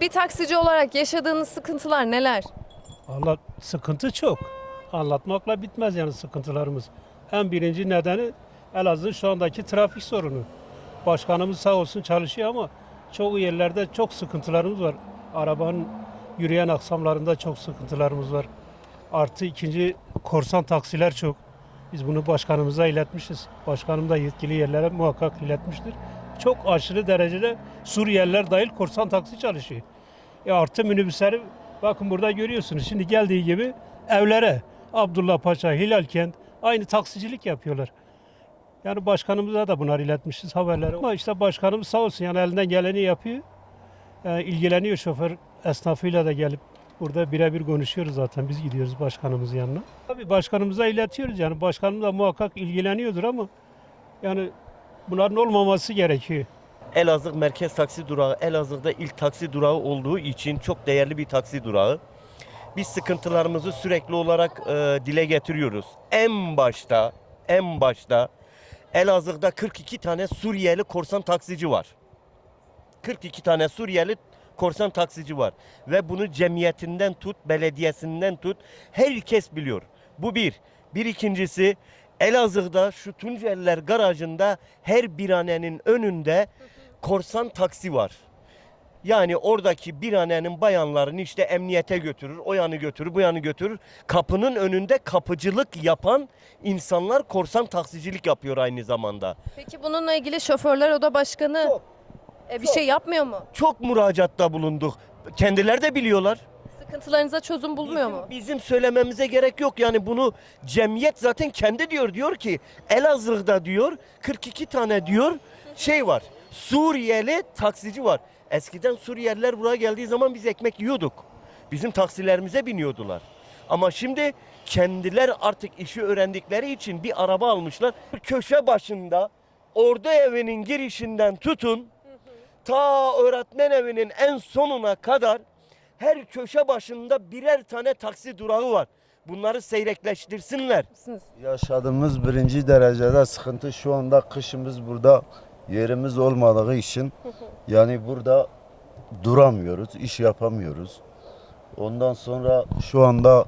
Bir taksici olarak yaşadığınız sıkıntılar neler? Allah sıkıntı çok. Anlatmakla bitmez yani sıkıntılarımız. En birinci nedeni Elazığ şu andaki trafik sorunu. Başkanımız sağ olsun çalışıyor ama çoğu yerlerde çok sıkıntılarımız var. Arabanın yürüyen aksamlarında çok sıkıntılarımız var. Artı ikinci korsan taksiler çok. Biz bunu başkanımıza iletmişiz. Başkanım da yetkili yerlere muhakkak iletmiştir. Çok aşırı derecede Suriyeliler dahil korsan taksi çalışıyor. E artı minibüsleri bakın burada görüyorsunuz. Şimdi geldiği gibi evlere Abdullah Paşa, Hilalkent aynı taksicilik yapıyorlar. Yani başkanımıza da bunları iletmişiz haberleri. Ama işte başkanımız sağ olsun yani elinden geleni yapıyor. Yani ilgileniyor şoför esnafıyla da gelip burada birebir konuşuyoruz zaten. Biz gidiyoruz başkanımızın yanına. Tabii başkanımıza iletiyoruz yani başkanım da muhakkak ilgileniyordur ama yani bunların olmaması gerekiyor. Elazığ merkez taksi durağı Elazığ'da ilk taksi durağı olduğu için çok değerli bir taksi durağı. Biz sıkıntılarımızı sürekli olarak e, dile getiriyoruz. En başta, en başta Elazığ'da 42 tane Suriyeli korsan taksici var. 42 tane Suriyeli korsan taksici var. Ve bunu cemiyetinden tut, belediyesinden tut herkes biliyor. Bu bir. Bir ikincisi Elazığ'da şu Tunceliler garajında her biranenin önünde korsan taksi var. Yani oradaki biranenin bayanlarını işte emniyete götürür, o yanı götürür, bu yanı götürür. Kapının önünde kapıcılık yapan insanlar korsan taksicilik yapıyor aynı zamanda. Peki bununla ilgili şoförler oda başkanı Çok, e, bir çok. şey yapmıyor mu? Çok müracaatta bulunduk. Kendileri de biliyorlar. Sıkıntılarınıza çözüm bulmuyor mu? Bizim söylememize gerek yok. Yani bunu cemiyet zaten kendi diyor. Diyor ki Elazığ'da diyor 42 tane diyor şey var. Suriyeli taksici var. Eskiden Suriyeliler buraya geldiği zaman biz ekmek yiyorduk. Bizim taksilerimize biniyordular. Ama şimdi kendiler artık işi öğrendikleri için bir araba almışlar. Köşe başında ordu evinin girişinden tutun ta öğretmen evinin en sonuna kadar her köşe başında birer tane taksi durağı var. Bunları seyrekleştirsinler. Yaşadığımız birinci derecede sıkıntı şu anda kışımız burada yerimiz olmadığı için yani burada duramıyoruz, iş yapamıyoruz. Ondan sonra şu anda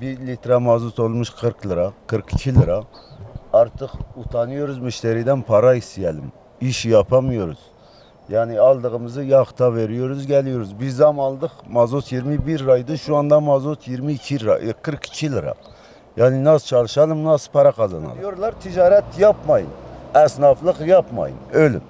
bir litre mazot olmuş 40 lira, 42 lira. Artık utanıyoruz müşteriden para isteyelim. İş yapamıyoruz. Yani aldığımızı yakta veriyoruz, geliyoruz. Biz zam aldık, mazot 21 liraydı. Şu anda mazot 22 lira, e, 42 lira. Yani nasıl çalışalım, nasıl para kazanalım? Diyorlar ticaret yapmayın, esnaflık yapmayın, ölüm.